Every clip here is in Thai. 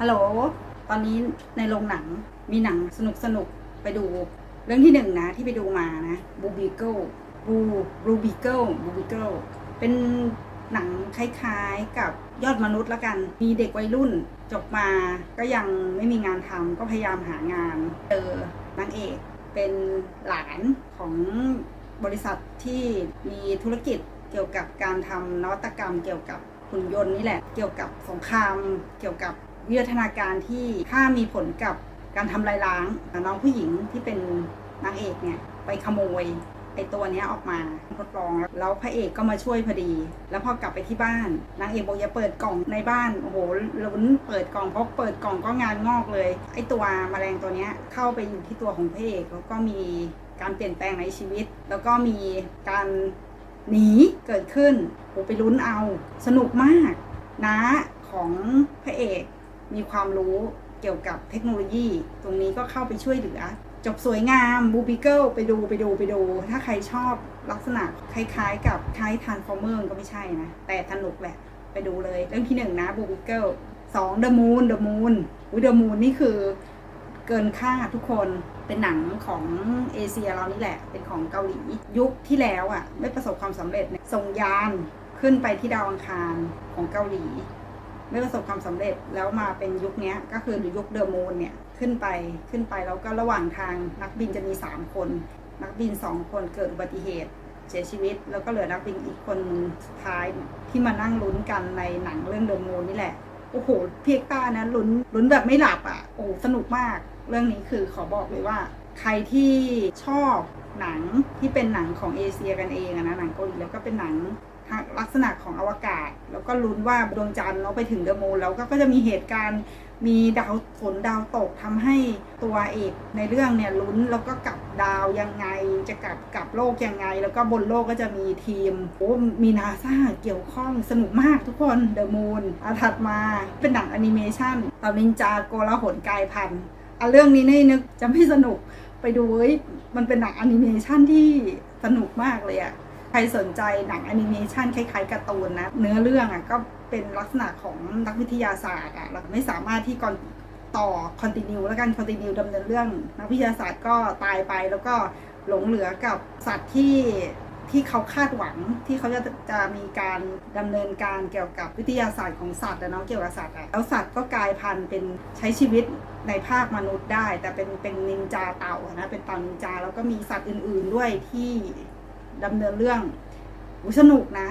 ฮัลโหล ตอนนี้ในโรงหนังมีหนังสนุกสนุกไปดู เรื่องที่หนึ่งนะที่ไปดูมานะบูบิเกิลบูรูบิเกิลบูบิเกิลเป็นหนังคล้ายๆกับยอดมนุษย์ละกัน มีเด็กวัยรุ่นจบมาก็ยังไม่มีงานทำก็พยายามหางานเจอนางเอกเป็นหลานของบริษัทที่มีธุรกิจเกี่ยวกับการทำนวัตกรรม เกี่ยวกับหุ่นยนต์นี่แหละ เกี่ยวกับสงคราม เกี่ยวกับ วิวัฒนาการที่ถ้ามีผลกับการทำลายล้างน้องผู้หญิงที่เป็นนางเอกเนี่ยไปขโมยไอตัวเนี้ยออกมาทดลองแล้วพระเอกก็มาช่วยพอดี แล้วพอกลับไปที่บ้านนางเอกบอกอย่าเปิดกล่องในบ้านโอ้โหลุ้นเปิดกล่องเพราะเปิดกล่องก็งานงอกเลย ไอตัวแมลงตัวเนี้ยเข้าไปอยู่ที่ตัวของพระเอกแล้วก็มีการเปลี่ยนแปลงในชีวิต แล้วก็มีการหนีเกิดขึ้นโอ้ไปลุ้นเอาสนุกมากนะของพระเอก มีความรู้เกี่ยวกับเทคโนโลยี ตรงนี้ก็เข้าไปช่วยเหลือ จบสวยงามบูบิเกิลไปดูไปดูไปดู ถ้าใครชอบลักษณะคล้ายๆ กับคล้ายทานฟอร์เมอร์ก็ไม่ใช่นะ แต่สนุกแหละ ไปดูเลยเรื่องที่หนึ่งนะบูบิเกิลสองเดอะมูนเดอะมูนอุ้ยเดอะมูนนี่คือเกินค่าทุกคนเป็นหนังของเอเชียเรานี่แหละ เป็นของเกาหลี ยุคที่แล้วอะ ไม่ประสบความสำเร็จส่งยานขึ้นไปที่ดาวอังคารของเกาหลี ไม่ประสบความสำเร็จแล้วมาเป็นยุคนี้ก็คือยุคเดอะมูนเนี่ยขึ้นไปขึ้นไปแล้วก็ระหว่างทางนักบินจะมี 3 คน นักบิน 2 คนเกิดอุบัติเหตุเสียชีวิต แล้วก็เหลือนักบินอีกคนสุดท้ายที่มานั่งลุ้นกันในหนังเรื่องเดอะมูนนี่แหละโอ้โหเพียกต้านะลุ้นลุ้นแบบไม่หลับอะโอ้สนุกมาก เรื่องนี้คือขอบอกเลยว่า ใครที่ชอบหนังที่เป็นหนังของเอเชียกันเองอะนะหนังเกาหลีแล้วก็เป็นหนัง ลักษณะของอวกาศ แล้วก็ลุ้นว่าดวงจันทร์เราไปถึงเดอะมูนแล้วก็ก็จะมีเหตุการณ์มีดาวฝนดาวตกทำให้ตัวเอกในเรื่องเนี่ยลุ้นแล้วก็กลับดาวยังไง จะกลับกลับโลกยังไง แล้วก็บนโลกก็จะมีทีมโอ้มีนาซาเกี่ยวข้องสนุกมากทุกคนเดอะมูนอาถัดมาเป็นหนังแอนิเมชันต่านินจาโกลาหลกายพันธุ์อะเรื่องนี้นี่นึกจะไม่สนุกไปดูเฮ้ยมันเป็นหนังแอนิเมชันที่สนุกมากเลยอะ ใครสนใจหนังแอนิเมชันคล้ายๆการ์ตูนนะ เนื้อเรื่องอะก็เป็นลักษณะของนักวิทยาศาสตร์อะเราไม่สามารถที่ก่อนต่อคอนติเนียแล้วกันคอนติเนียดำเนินเรื่อง นักวิทยาศาสตร์ก็ตายไปแล้วก็หลงเหลือกับสัตว์ที่ที่เขาคาดหวังที่เขาจะจะมีการดำเนินการเกี่ยวกับวิทยาศาสตร์ของสัตว์อะเนาะเกี่ยวกับสัตว์อะแล้วสัตว์ก็กลายพันธุ์เป็นใช้ชีวิตในภาคมนุษย์ได้ แต่เป็นเป็นนินจาเต่าอะนะเป็นเต่านินจาแล้วก็มีสัตว์อื่น ๆด้วยที่ ดำเนินเรื่องอุสนุกนะ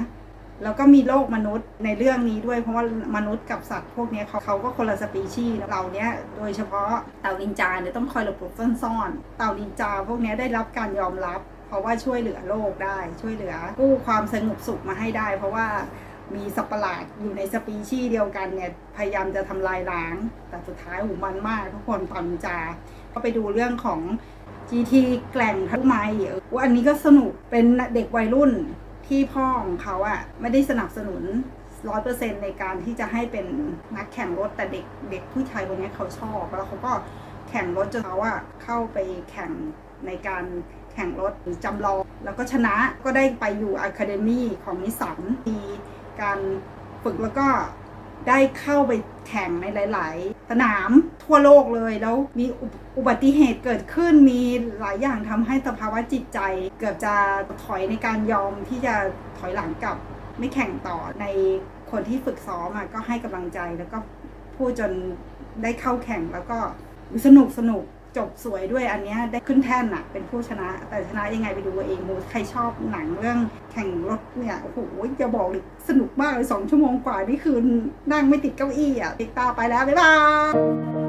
แล้วก็มีโลกมนุษย์ในเรื่องนี้ด้วย เพราะว่ามนุษย์กับสัตว์พวกนี้เขาเขาก็คนละสปีชีส์เราเนี้ยโดยเฉพาะเต่านินจาเนี่ยต้องคอยหลบหลบซ่อนๆเต่านินจาพวกนี้ได้รับการยอมรับ เพราะว่าช่วยเหลือโลกได้ช่วยเหลือกู้ความสงบสุขมาให้ได้ เพราะว่ามีสัตว์ประหลาดอยู่ในสปีชีส์เดียวกันเนี่ยพยายามจะทำลายล้าง แต่สุดท้ายหูมันมากทุกคนต่านินจา ก็ไปดูเรื่องของ GT แกล่งทั้งไม้เออว่าอันนี้ก็สนุกเป็นเด็กวัยรุ่นที่พ่อของเขาอะไม่ได้สนับสนุนร้อยเปอร์เซ็นในการที่จะให้เป็นนักแข่งรถแต่เด็กเด็กผู้ชายคนนี้เขาชอบแล้วเขาก็แข่งรถจนเขาอะเข้าไปแข่งในการแข่งรถจำลอง แล้วก็ชนะก็ได้ไปอยู่อะคาเดมี่ของนิสสันมีการฝึกแล้วก็ ได้เข้าไปแข่งในหลาย ๆ สนามทั่วโลกเลยแล้วมีอุบัติเหตุเกิดขึ้นมีหลายอย่างทำให้สภาวะจิตใจ เกือบจะถอยในการยอมที่จะถอยหลังกลับไม่แข่งต่อในคนที่ฝึกซ้อมอะก็ให้กำลังใจแล้วก็พูดจนได้เข้าแข่งแล้วก็สนุกสนุก จบสวยด้วยอันเนี้ยได้ขึ้นแท่นอะเป็นผู้ชนะ แต่ชนะยังไงไปดูเอาเองดูใครชอบหนังเรื่องแข่งรถเนี่ยโอ้โหจะบอกเลยสนุกมากเลยสองชั่วโมงกว่านี่คือนั่งไม่ติดเก้าอี้อะติดตาไปแล้วบ๊ายบาย